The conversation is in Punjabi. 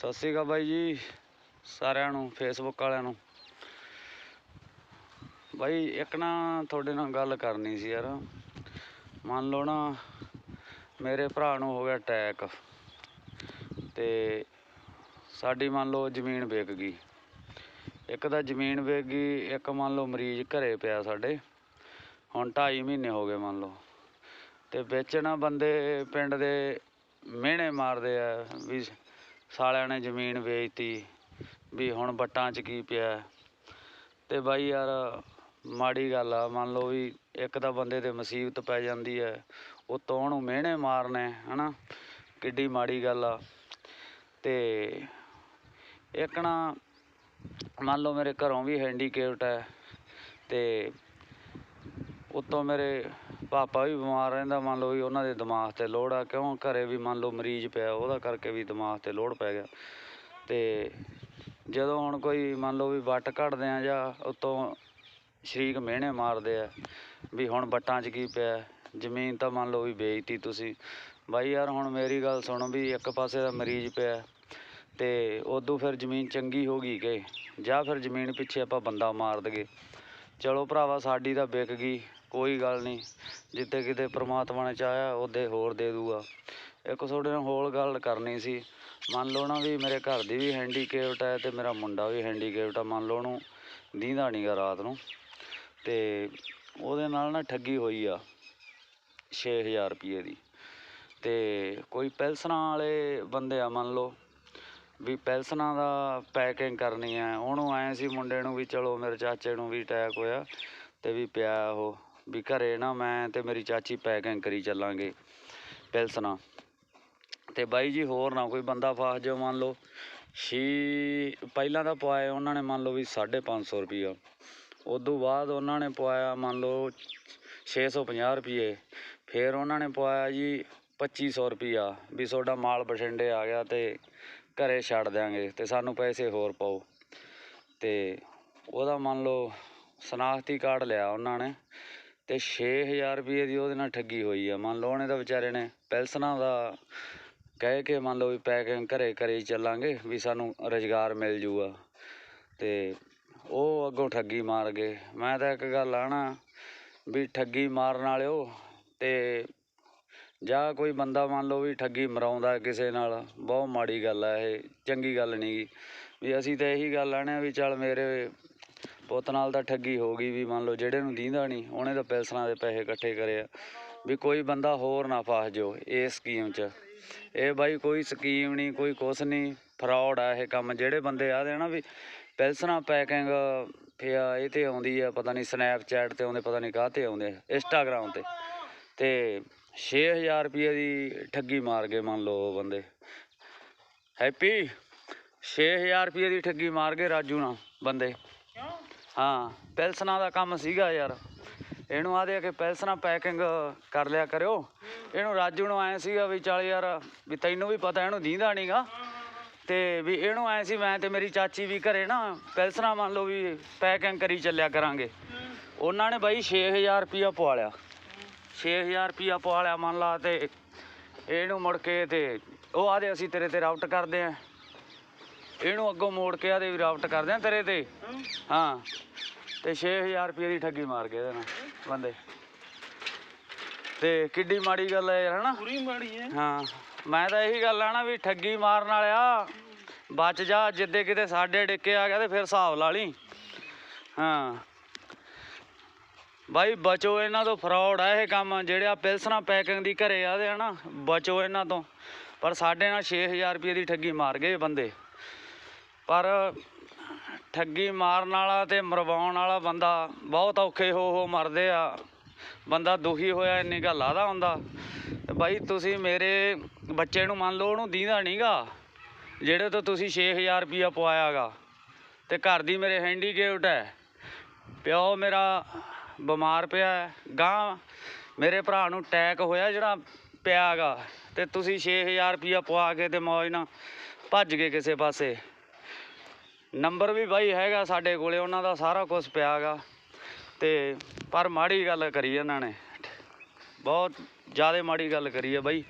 ਸਤਿ ਸ਼੍ਰੀ ਅਕਾਲ ਬਾਈ ਜੀ, ਸਾਰਿਆਂ ਨੂੰ ਫੇਸਬੁੱਕ ਵਾਲਿਆਂ ਨੂੰ। ਬਾਈ, ਇੱਕ ਨਾ ਤੁਹਾਡੇ ਨਾਲ ਗੱਲ ਕਰਨੀ ਸੀ ਯਾਰ। ਮੰਨ ਲਓ ਨਾ, ਮੇਰੇ ਭਰਾ ਨੂੰ ਹੋ ਗਿਆ ਅਟੈਕ ਤੇ ਸਾਡੀ ਮੰਨ ਲਓ ਜ਼ਮੀਨ ਵਿਕ ਗਈ। ਇੱਕ ਤਾਂ ਜ਼ਮੀਨ ਵਿਕ ਗਈ, ਇੱਕ ਮੰਨ ਲਓ ਮਰੀਜ਼ ਘਰੇ ਪਿਆ ਸਾਡੇ। ਹੁਣ 2.5 ਮਹੀਨੇ ਹੋ ਗਏ ਮੰਨ ਲਓ। ਤੇ ਵਿੱਚ ਨਾ ਬੰਦੇ ਪਿੰਡ ਦੇ ਮਿਹਣੇ ਮਾਰਦੇ ਆ ਵੀ ਸਾਲਿਆਂ ਨੇ ਜ਼ਮੀਨ ਵੇਚਤੀ ਵੀ ਹੁਣ ਵੱਟਾਂ 'ਚ ਕੀ ਪਿਆ। ਅਤੇ ਬਾਈ ਯਾਰ, ਮਾੜੀ ਗੱਲ ਆ, ਮੰਨ ਲਓ ਵੀ ਇੱਕ ਤਾਂ ਬੰਦੇ ਤੇ ਮੁਸੀਬਤ ਪੈ ਜਾਂਦੀ ਹੈ ਉੱਤੋਂ ਉਹਨੂੰ ਮਿਹਣੇ ਮਾਰਨੇ ਹੈ ਨਾ ਕਿੱਡੀ ਮਾੜੀ ਗੱਲ ਆ। ਅਤੇ ਇੱਕ ਨਾ, ਮੰਨ ਲਓ ਮੇਰੇ ਘਰੋਂ ਵੀ ਹੈਂਡੀਕੇਪਟ ਹੈ ਅਤੇ ਉੱਤੋਂ ਮੇਰੇ ਪਾਪਾ ਵੀ ਬਿਮਾਰ ਰਹਿੰਦਾ, ਮੰਨ ਲਓ ਵੀ ਉਹਨਾਂ ਦੇ ਦਿਮਾਗ ਤੇ ਲੋੜ ਆ, ਕਿਉਂ ਘਰ ਵੀ ਮੰਨ ਲਓ ਮਰੀਜ਼ ਪਿਆ, ਉਹਦਾ ਕਰਕੇ ਵੀ ਦਿਮਾਗ ਤੇ ਲੋੜ ਪੈ ਗਿਆ। ਅਤੇ ਜਦੋਂ ਹੁਣ ਕੋਈ ਮੰਨ ਲਓ ਵੀ ਵੱਟ ਕੱਢਦੇ ਆ ਜਾਂ ਉੱਤੋਂ ਸ਼ਰੀਕ ਮਿਹਣੇ ਮਾਰਦੇ ਆ, ਵੀ ਹੁਣ ਵੱਟਾਂ 'ਚ ਕੀ ਪਿਆ, ਜ਼ਮੀਨ ਤਾਂ ਮੰਨ ਲਓ ਵੀ ਵੇਚਤੀ ਤੁਸੀਂ। ਬਾਈ ਯਾਰ ਹੁਣ ਮੇਰੀ ਗੱਲ ਸੁਣੋ ਵੀ ਇੱਕ ਪਾਸੇ ਦਾ ਮਰੀਜ਼ ਪਿਆ, ਤੇ ਉਦੋਂ ਫਿਰ ਜ਼ਮੀਨ ਚੰਗੀ ਹੋ ਗਈ ਕਿ, ਜਾਂ ਫਿਰ ਜ਼ਮੀਨ ਪਿੱਛੇ ਆਪਾਂ ਬੰਦਾ ਮਾਰ ਦਗੇ ਚਲੋ ਭਰਾਵਾ ਸਾਡੀ ਤਾਂ ਵਿਕ ਗਈ ਕੋਈ ਗੱਲ ਨਹੀਂ। ਜਿੱਤੇ ਕਿਤੇ ਪਰਮਾਤਮਾ ਨੇ ਚਾਹਿਆ ਉਹਦੇ ਹੋਰ ਦੇ ਦੂਗਾ। ਇੱਕ ਤੁਹਾਡੇ ਨਾਲ ਹੋਰ ਗੱਲ ਕਰਨੀ ਸੀ। ਮੰਨ ਲਓ ਨਾ ਵੀ ਮੇਰੇ ਘਰ ਦੀ ਵੀ ਹੈਂਡੀਕੇਪਟ ਹੈ ਅਤੇ ਮੇਰਾ ਮੁੰਡਾ ਵੀ ਹੈਂਡੀਕੇਪਟ ਆ ਮੰਨ ਲਓ ਉਹਨੂੰ ਦੀਂਦਾ ਨਹੀਂਗਾ ਰਾਤ ਨੂੰ। ਅਤੇ ਉਹਦੇ ਨਾਲ ਨਾ ਠੱਗੀ ਹੋਈ ਆ ਛੇ ਹਜ਼ਾਰ ਰੁਪਈਏ ਦੀ। ਅਤੇ ਕੋਈ ਪੈਲਸਨਾਂ ਵਾਲੇ ਬੰਦੇ ਆ ਮੰਨ ਲਓ ਵੀ ਪੈਲਸਨਾਂ ਦਾ ਪੈਕਿੰਗ ਕਰਨੀ ਹੈ। ਉਹਨੂੰ ਆਏ ਸੀ ਮੁੰਡੇ ਨੂੰ ਵੀ ਚਲੋ ਮੇਰੇ ਚਾਚੇ ਨੂੰ ਵੀ ਅਟੈਕ ਹੋਇਆ ਅਤੇ ਵੀ ਪਿਆ ਉਹ। ਵੀ ਘਰੇ ਨਾ ਮੈਂ ਤੇ ਮੇਰੀ ਚਾਚੀ ਪੈਕਿੰਗ ਕਰੀ ਚੱਲਾਂਗੇ ਪੈਲਸਨਾਂ ਤੇ ਬਾਈ ਜੀ ਹੋਰ ਨਾ ਕੋਈ ਬੰਦਾ ਫਸ ਜਾਓ ਮੰਨ ਲਓ, ਛੀ ਪਹਿਲਾਂ ਤਾਂ ਪਵਾਇਆ ਉਹਨਾਂ ਨੇ ਮੰਨ ਲਓ ਵੀ 550 ਰੁਪਈਆ। ਉਦੋਂ ਬਾਅਦ ਉਹਨਾਂ ਨੇ ਪਵਾਇਆ ਮੰਨ ਲਓ 650 ਰੁਪਏ ਫਿਰ ਉਹਨਾਂ ਨੇ ਪਵਾਇਆ ਜੀ 2500 ਰੁਪਈਆ ਵੀ ਤੁਹਾਡਾ ਮਾਲ ਬਠਿੰਡੇ ਆ ਗਿਆ ਤੇ ਘਰੇ ਛੱਡ ਦਿਆਂਗੇ ਤੇ ਸਾਨੂੰ ਪੈਸੇ ਹੋਰ ਪਾਓ। ਤੇ ਉਹਦਾ ਮੰਨ ਲਓ ਸਨਾਖਤੀ ਕਾਰਡ ਲਿਆ ਉਹਨਾਂ ਨੇ। ਤੇ 6000 ਰੁਪਏ ਦੀ ਉਹਦੇ ਨਾਲ ਠੱਗੀ ਹੋਈ ਆ। ਮੰਨ ਲਓ ਉਹਨੇ ਤਾਂ ਵਿਚਾਰੇ ਨੇ ਪੈਲਸਨਾਂ ਦਾ ਕਹਿ ਕੇ ਮੰਨ ਲਓ ਵੀ ਪੈਕਿੰਗ ਘਰੇ ਘਰੇ ਹੀ ਚੱਲਾਂਗੇ ਵੀ ਸਾਨੂੰ ਰੁਜ਼ਗਾਰ ਮਿਲ ਜੂਗਾ। ਤੇ ਉਹ ਅੱਗੋਂ ਠੱਗੀ ਮਾਰ ਗਏ। ਮੈਂ ਤਾਂ ਇੱਕ ਗੱਲ ਆਣਾ ਵੀ ਠੱਗੀ ਮਾਰਨ ਵਾਲਿਓ ਤੇ ਜਾਂ ਕੋਈ ਬੰਦਾ ਮੰਨ ਲਓ ਵੀ ਠੱਗੀ ਮਰਾਉਂਦਾ ਕਿਸੇ ਨਾਲ, ਬਹੁਤ ਮਾੜੀ ਗੱਲ ਆ ਇਹ, ਚੰਗੀ ਗੱਲ ਨਹੀਂ ਗੀ। ਵੀ ਅਸੀਂ ਤਾਂ ਇਹੀ ਗੱਲ ਆਣੇ ਵੀ ਚੱਲ ਮੇਰੇ ਪੁੱਤ ਨਾਲ ਤਾਂ ਠੱਗੀ ਹੋ ਗਈ ਵੀ ਮੰਨ ਲਓ ਜਿਹੜੇ ਨੂੰ ਦੀਂਦਾ ਨਹੀਂ ਉਹਨੇ ਤਾਂ ਪੈਲਸਰਾਂ ਦੇ ਪੈਸੇ ਇਕੱਠੇ ਕਰੇ ਆ। ਵੀ ਕੋਈ ਬੰਦਾ ਹੋਰ ਨਾ ਫਸ ਜਾਓ ਇਸ ਸਕੀਮ 'ਚ। ਇਹ ਬਾਈ ਕੋਈ ਸਕੀਮ ਨਹੀਂ ਕੋਈ ਕੁਛ ਨਹੀਂ ਫਰਾਡ ਆ ਇਹ ਕੰਮ। ਜਿਹੜੇ ਬੰਦੇ ਆ ਨਾ ਵੀ ਪੈਲਸਰਾਂ ਪੈਕਿੰਗ ਪਿਆ ਇਹ ਤੇ ਆਉਂਦੀ ਆ, ਪਤਾ ਨਹੀਂ ਸਨੈਪਚੈਟ ਤੇ ਆਉਂਦੇ, ਪਤਾ ਨਹੀਂ ਕਾਹ ਤੇ ਆਉਂਦੇ ਇੰਸਟਾਗ੍ਰਾਮ ਤੇ। ਤੇ 6000 ਰੁਪਏ ਦੀ ਠੱਗੀ ਮਾਰ ਗਏ ਮੰਨ ਲਓ ਉਹ ਬੰਦੇ। ਹੈਪੀ 6000 ਰੁਪਏ ਦੀ ਠੱਗੀ ਮਾਰ ਗਏ ਰਾਜੂ ਨਾਲ ਬੰਦੇ। ਹਾਂ। ਪੈਲਸਨਾਂ ਦਾ ਕੰਮ ਸੀਗਾ ਯਾਰ। ਇਹਨੂੰ ਆਦੇ ਕਿ ਪੈਲਸਨਾਂ ਪੈਕਿੰਗ ਕਰ ਲਿਆ ਕਰਿਓ। ਇਹਨੂੰ ਰਾਜੂ ਨੂੰ ਆਇਆ ਸੀਗਾ ਵੀ ਚੱਲ ਯਾਰ ਵੀ ਤੈਨੂੰ ਵੀ ਪਤਾ ਇਹਨੂੰ ਦੀਂਦਾ ਨਹੀਂਗਾ ਤੇ ਵੀ ਇਹਨੂੰ ਆਏ ਸੀ ਮੈਂ ਤੇ ਮੇਰੀ ਚਾਚੀ ਵੀ ਘਰੇ ਨਾ ਪੈਲਸਨਾਂ ਮੰਨ ਲਓ ਵੀ ਪੈਕਿੰਗ ਕਰੀ ਚੱਲਿਆ ਕਰਾਂਗੇ। ਉਹਨਾਂ ਨੇ ਬਾਈ 6000 ਰੁਪਇਆ ਪਵਾ ਲਿਆ। 6000 ਰੁਪਇਆ ਪਵਾ ਲਿਆ ਮੰਨ ਲਾ ਤੇ ਇਹਨੂੰ ਮੁੜ ਕੇ ਤੇ ਉਹ ਆਦੇ ਅਸੀਂ ਤੇਰੇ ਤੇ ਰਾਊਟ ਕਰਦੇ ਆ। ਇਹਨੂੰ ਅੱਗੋਂ ਮੋੜ ਕੇ ਆਦੇ ਵੀ ਰਾਊਟ ਕਰਦੇ ਆ ਤੇਰੇ ਤੇ। ਹਾਂ। ਤੇ 6000 ਰੁਪਏ ਦੀ ਠੱਗੀ ਮਾਰ ਗਏ ਇਹਦੇ ਨਾਲ ਬੰਦੇ। ਤੇ ਕਿੱਡੀ ਮਾੜੀ ਗੱਲ ਹੈ ਯਾਰ ਹਨਾ? ਪੂਰੀ ਮਾੜੀ ਹੈ। ਹਾਂ। ਮੈਂ ਤਾਂ ਇਹੀ ਗੱਲ ਆ ਨਾ ਵੀ ਠੱਗੀ ਮਾਰਨ ਵਾਲਿਆ ਬਚ ਜਾ ਜਿੱਦੇ ਕਿਤੇ ਸਾਡੇ ਡਿੱਕੇ ਆ ਗਿਆ ਤੇ ਫਿਰ ਹਿਸਾਬ ਲਾ ਲਈ। ਹਾਂ। ਬਾਈ ਬਚੋ ਇਹਨਾਂ ਤੋਂ ਫਰਾਡ ਆ ਇਹ ਕੰਮ ਜਿਹੜੇ ਆ ਪਿਲਸਣਾ ਪੈਕਿੰਗ ਦੀ ਘਰੇ ਆਦੇ ਆ ਨਾ ਬਚੋ ਇਹਨਾਂ ਤੋਂ। ਪਰ ਸਾਡੇ ਨਾਲ 6000 ਰੁਪਏ ਦੀ ਠੱਗੀ ਮਾਰ ਗਏ ਬੰਦੇ। ਪਰ ਠੱਗੀ ਮਾਰਨ ਵਾਲਾ ਤੇ ਮਰਵਾਉਣ ਵਾਲਾ ਬੰਦਾ ਬਹੁਤ ਔਖੇ ਹੋ ਹੋ ਮਰਦੇ ਆ। ਬੰਦਾ ਦੁਖੀ ਹੋਇਆ ਇੰਨੀ ਗੱਲ ਆਦਾ ਹੁੰਦਾ। ਤੇ ਬਾਈ ਤੁਸੀਂ ਮੇਰੇ ਬੱਚੇ ਨੂੰ ਮੰਨ ਲਓ, ਉਹਨੂੰ ਦੀਂਦਾ ਨਹੀਂਗਾ ਜਿਹੜੇ ਤੋਂ ਤੁਸੀਂ 6000 ਰੁਪਇਆ ਪਵਾਇਆਗਾ। ਤੇ ਘਰ ਦੀ ਮੇਰੇ ਹੈਂਡੀਕੈਪਟ ਹੈ। ਪਿਓ ਮੇਰਾ ਬਿਮਾਰ ਪਿਆ ਹੈ। ਗਾਂ ਮੇਰੇ ਭਰਾ ਨੂੰ ਅਟੈਕ ਹੋਇਆ ਜਿਹੜਾ ਪਿਆਗਾ। ਤੇ ਤੁਸੀਂ 6000 ਰੁਪਇਆ ਪਵਾ ਕੇ ਤੇ ਮੌਜ ਨਾਲ ਭੱਜ ਗਏ ਕਿਸੇ ਪਾਸੇ। ਨੰਬਰ ਵੀ ਬਾਈ ਹੈਗਾ ਸਾਡੇ ਕੋਲੇ, ਉਹਨਾਂ ਦਾ ਸਾਰਾ ਕੁਝ ਪਿਆਗਾ। ਤੇ ਪਰ ਮਾੜੀ ਗੱਲ ਕਰੀ ਇਹਨਾਂ ਨੇ। ਬਹੁਤ ਜ਼ਿਆਦਾ ਮਾੜੀ ਗੱਲ ਕਰੀ ਹੈ ਬਾਈ।